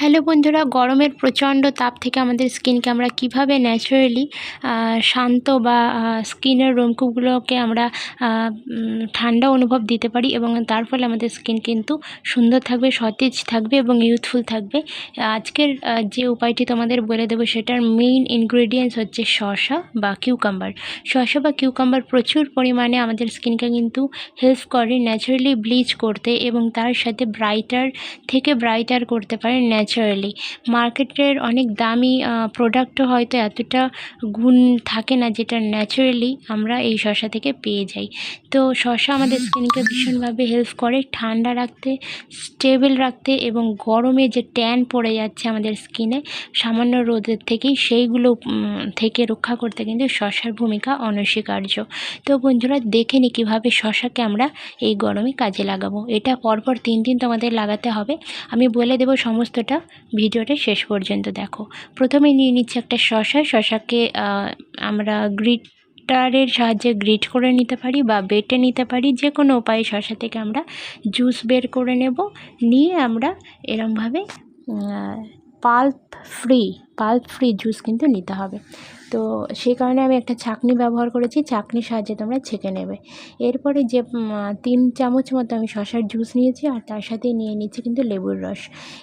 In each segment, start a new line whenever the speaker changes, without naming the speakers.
Hello বন্ধুরা, গরমের প্রচণ্ড তাপ থেকে আমাদের স্কিনকে আমরা কীভাবে ন্যাচারালি শান্ত বা স্কিনের রোমকূপগুলোকে আমরা ঠান্ডা অনুভব দিতে পারি এবং তার ফলে আমাদের স্কিন কিন্তু সুন্দর থাকবে, সতেজ থাকবে এবং ইউথফুল থাকবে। আজকের যে উপায়টি তোমাদের বলে দেবো সেটার মেইন ইনগ্রেডিয়েন্টস হচ্ছে শসা বা কিউকাম্বার। শসা বা কিউকাম্বার প্রচুর পরিমাণে আমাদের স্কিনকে কিন্তু হেল্প করে ন্যাচারালি ব্লিচ করতে এবং তার সাথে ব্রাইটার থেকে ব্রাইটার করতে পারে ন্যাচারালি মার্কেটের অনেক দামি প্রোডাক্টও হয়তো এতটা গুণ থাকে না যেটা ন্যাচারালি আমরা এই শশা থেকে পেয়ে যাই। তো শশা আমাদের স্কিনকে ভীষণভাবে হেল্প করে ঠান্ডা রাখতে স্টেবল রাখতে এবং গরমে যে ট্যান পড়ে যাচ্ছে আমাদের স্কিনে সামান্য রোদের থেকেই সেইগুলো থেকে রক্ষা করতে কিন্তু শশার ভূমিকা অনস্বীকার্য। তো বন্ধুরা দেখে নি কীভাবে শশাকে আমরা এই গরমে কাজে লাগাবো। এটা পরপর তিন দিন তোমাদের লাগাতে হবে। আমি বলে দেবো সমস্তটা। ভিডিওটা শেষ পর্যন্ত দেখো। প্রথমে নিয়ে নিচ্ছি একটা শশা। শশাকে আমরা গ্রিটারের সাহায্যে গ্রিট করে নিতে পারি বা বেটে নিতে পারি। যে কোনো উপায়ে শশা থেকে আমরা জুস বের করে নেব। নিয়ে আমরা এরমভাবে pulp free pulp free juice কিন্তু নিতে হবে। তো সেই কারণে আমি একটা ছাঁকনি ব্যবহার করেছি ছাঁকনির সাহায্যে তোমরা ছেঁকে নেবে। এরপরে যে তিন চামচ মতো আমি শসার জুস নিয়েছি আর তার সাথে নিয়ে নিচ্ছি কিন্তু লেবুর রস।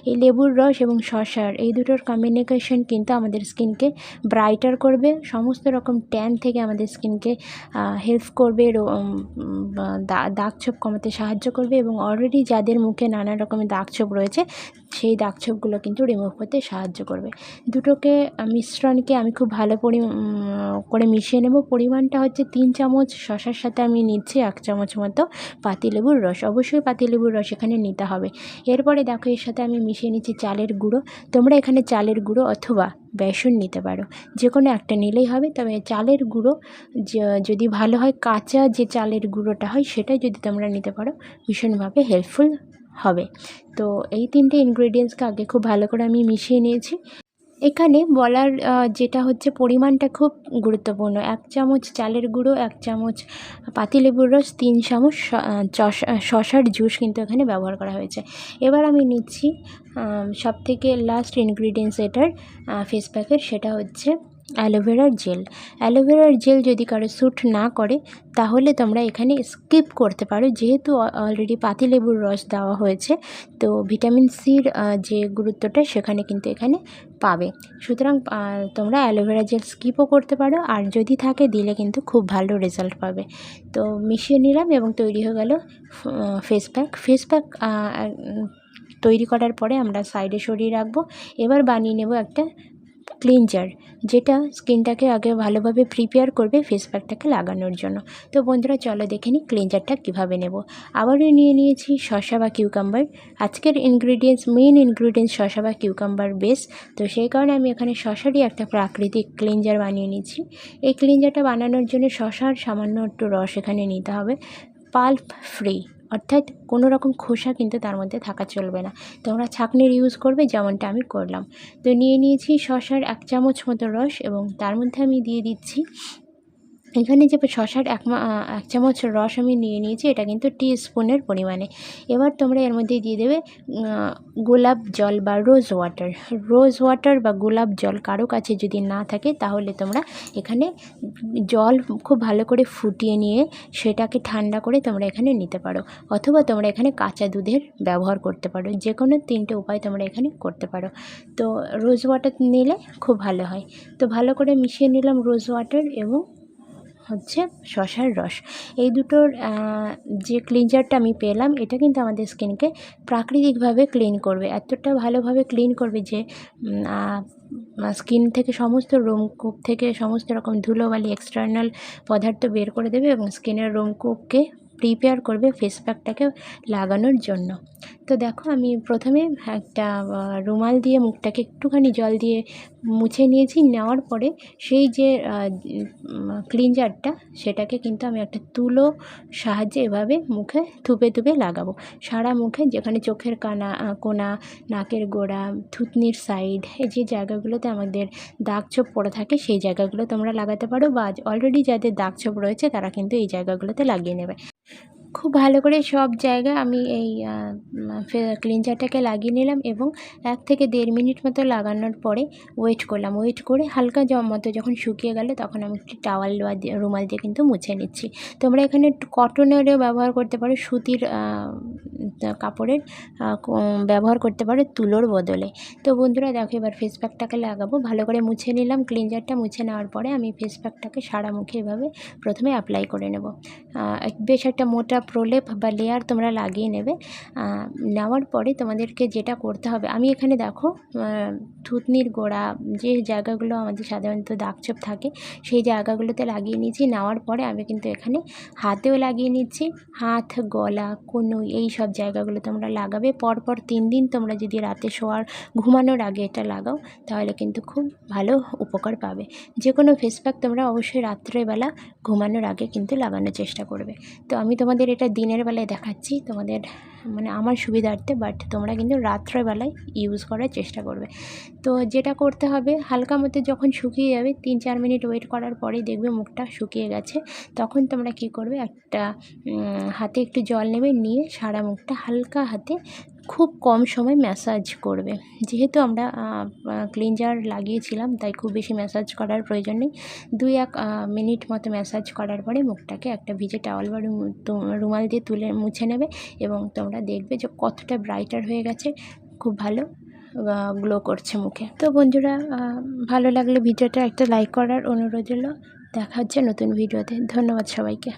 এই লেবুর রস এবং শসার এই দুটোর কম্বিনেশন কিন্তু আমাদের স্কিনকে ব্রাইটার করবে, সমস্ত রকম ট্যান থেকে আমাদের স্কিনকে হেল্প করবে দাগ ছোপ কমাতে সাহায্য করবে এবং অলরেডি যাদের মুখে নানা রকমের দাগ ছোপ রয়েছে, সেই দাগ ছোপগুলো কিন্তু রিমুভ করতে সাহায্য করবে। দুটোকে মিশ্রণকে আমি খুব ভালো পরি করে মিশিয়ে নেব। পরিমাণটা হচ্ছে তিন চামচ শশার সাথে আমি নিচ্ছি এক চামচ মতো পাতিলেবুর রস। অবশ্যই পাতিলেবুর রস এখানে নিতে হবে। এরপরে দেখো, এর সাথে আমি মিশিয়ে নিচ্ছি চালের গুঁড়ো। তোমরা এখানে চালের গুঁড়ো অথবা বেসন নিতে পারো। যে কোনো একটা নিলেই হবে। তবে চালের গুঁড়ো যদি ভালো হয়, কাঁচা যে চালের গুঁড়োটা হয়, সেটা যদি তোমরা নিতে পারো, ভীষণভাবে হেল্পফুল হবে। তো এই তিনটে ইনগ্রেডিয়েন্টসকে আগে খুব ভালো করে আমি মিশিয়ে নিয়েছি। এখানে বলার যেটা হচ্ছে পরিমাণটা খুব গুরুত্বপূর্ণ। এক চামচ চালের গুঁড়ো, এক চামচ পাতিলেবুর রস, তিন চামচ শশার জুস কিন্তু এখানে ব্যবহার করা হয়েছে। এবার আমি নিচ্ছি সবথেকে লাস্ট ইনগ্রিডিয়েন্টস এটার ফেস প্যাকের সেটা হচ্ছে অ্যালোভেরার জেল। অ্যালোভেরার জেল যদি কারও স্যুট না করে, তাহলে তোমরা এখানে স্কিপ করতে পারো। যেহেতু অলরেডি পাতিলেবুর রস দেওয়া হয়েছে, তো ভিটামিন সির যে গুরুত্বটা সেখানে কিন্তু এখানে পাবে। সুতরাং তোমরা অ্যালোভেরা জেল স্কিপও করতে পারো, আর যদি থাকে দিলে কিন্তু খুব ভালো রেজাল্ট পাবে। তো মিশিয়ে নিলাম এবং তৈরি হয়ে গেল ফেস প্যাক ফেস প্যাক তৈরি করার পরে আমরা সাইডে সরিয়ে রাখব। এবার বানিয়ে নেব একটা ক্লিনজার, যেটা স্কিনটাকে আগে ভালোভাবে প্রিপেয়ার করবে ফেস প্যাকটাকে লাগানোর জন্য। তো বন্ধুরা, চলো দেখে নিই ক্লিনজারটা কীভাবে নেব। আবারও নিয়ে নিয়েছি শসা বা কিউকাম্বার আজকের ইনগ্রিডিয়েন্টস মেইন ইনগ্রিডিয়েন্টস শসা বা কিউকাম্বার বেস তো সেই কারণে আমি এখানে শসারই একটা প্রাকৃতিক ক্লিনজার বানিয়ে নিয়েছি এই ক্লিনজারটা বানানোর জন্য শসার সামান্য একটু রস এখানে নিতে হবে। Pulp free. অর্থাৎ কোনো রকম খোসা কিন্তু তার মধ্যে থাকা চলবে না। তোমরা ছাঁকনির ইউজ করবে যেমনটা আমি করলাম। তো নিয়ে নিয়েছি শশার এক চামচ মতো রস এবং তার মধ্যে আমি দিয়ে দিচ্ছি এখানে যে শশার এক এক চামচ রস আমি নিয়ে নিয়েছি, এটা কিন্তু টি স্পুনের পরিমাণে। এবার তোমরা এর মধ্যে দিয়ে দেবে গোলাপ জল বা রোজ ওয়াটার রোজ ওয়াটার বা গোলাপ জল কারও কাছে যদি না থাকে, তাহলে তোমরা এখানে জল খুব ভালো করে ফুটিয়ে নিয়ে সেটাকে ঠান্ডা করে তোমরা এখানে নিতে পারো। অথবা তোমরা এখানে কাঁচা দুধের ব্যবহার করতে পারো। যে কোনো তিনটে উপায় তোমরা এখানে করতে পারো। তো রোজ ওয়াটার নিলে খুব ভালো হয়। তো ভালো করে মিশিয়ে নিলাম রোজ ওয়াটার এবং হচ্ছে শশার রস। এই দুটোর যে ক্লিনজারটা আমি পেলাম, এটা কিন্তু আমাদের স্কিনকে প্রাকৃতিকভাবে ক্লিন করবে। এতটা ভালোভাবে ক্লিন করবে যে স্কিন থেকে সমস্ত রোমকূপ থেকে সমস্ত রকম ধুলোবালি এক্সটার্নাল পদার্থ বের করে দেবে এবং স্কিনের রোমকূপকে প্রিপেয়ার করবে ফেস প্যাকটাকে লাগানোর জন্য। তো দেখো আমি প্রথমে একটা রুমাল দিয়ে মুখটাকে একটুখানি জল দিয়ে মুছে নিয়েছি। নেওয়ার পরে সেই যে ক্লিনজারটা সেটাকে কিন্তু আমি একটা তুলো সাহায্যে এভাবে মুখে থুপে থুপে লাগাবো। সারা মুখে যেখানে চোখের কানা কোনা, নাকের গোড়া, থুতনির সাইড এই যে জায়গাগুলোতে আমাদের দাগ ছোপ পড়ে থাকে, সেই জায়গাগুলো তোমরা লাগাতে পারো। বা অলরেডি যাদের দাগ ছোপ রয়েছে, তারা কিন্তু এই জায়গাগুলোতে লাগিয়ে নেবে। খুব ভালো করে সব জায়গায় আমি এই ক্লিনজারটাকে লাগিয়ে নিলাম এবং এক থেকে দেড় মিনিট মতো লাগানোর পরে ওয়েট করলাম। ওয়েট করে হালকা মতো যখন শুকিয়ে গেল তখন আমি একটি টাওয়াল বা রুমাল দিয়ে কিন্তু মুছে নিচ্ছি। তোমরা এখানে কটনেরও ব্যবহার করতে পারো, সুতির কাপড়ের ব্যবহার করতে পারো তুলোর বদলে। তো বন্ধুরা দেখো এবার ফেস প্যাকটাকে লাগাবো। ভালো করে মুছে নিলাম ক্লিনজারটা মুছে নেওয়ার পরে আমি ফেস প্যাকটাকে সারা মুখে এভাবে প্রথমে অ্যাপ্লাই করে নেব। বেশ একটা মোটা প্রলেপ বা লেয়ার তোমরা লাগিয়ে নেবে। নেওয়ার পরে তোমাদেরকে যেটা করতে হবে, আমি এখানে দেখো থুতনির গোড়া, যে জায়গাগুলো আমাদের সাধারণত দাগছোপ থাকে, সেই জায়গাগুলোতে লাগিয়ে নিয়েছি। নেওয়ার পরে আমি কিন্তু এখানে হাতেও লাগিয়ে নিচ্ছি। হাত, গলা, কনুই, এই সব জায়গাগুলো তোমরা লাগাবে। পরপর তিন দিন তোমরা যদি রাতে শোয়ার, ঘুমানোর আগে এটা লাগাও, তাহলে কিন্তু খুব ভালো উপকার পাবে। যে কোনো ফেস প্যাক তোমরা অবশ্যই রাত্রেবেলা ঘুমানোর আগে কিন্তু লাগানোর চেষ্টা করবে। তো আমি তোমাদের এটা দিনের বেলায় দেখাচ্ছি। তোমাদের মানে আমার সুবিধার্থে বাট তোমরা কিন্তু রাত্রেবেলায় ইউজ করার চেষ্টা করবে। তো যেটা করতে হবে, হালকা মতো যখন শুকিয়ে যাবে, তিন চার মিনিট ওয়েট করার পরেই দেখবে মুখটা শুকিয়ে গেছে। তখন তোমরা কি করবে, একটা হাতে একটু জল নেবে, নিয়ে সারা মুখটা হালকা হাতে খুব কম সময় ম্যাসাজ করবে। যেহেতু আমরা ক্লিনজার লাগিয়েছিলাম, তাই খুব বেশি ম্যাসাজ করার প্রয়োজন নেই। দুই এক মিনিট মতো ম্যাসাজ করার পরে মুখটাকে একটা ভিজে টাওয়াল বা রুমাল দিয়ে তুলে মুছে নেবে এবং তোমরা দেখবে যে কতটা ব্রাইটার হয়ে গেছে, খুব ভালো গ্লো করছে মুখে। তো বন্ধুরা ভালো লাগলে ভিডিওটা একটা লাইক করার অনুরোধ হলো দেখা হচ্ছে নতুন ভিডিওতে। ধন্যবাদ সবাইকে।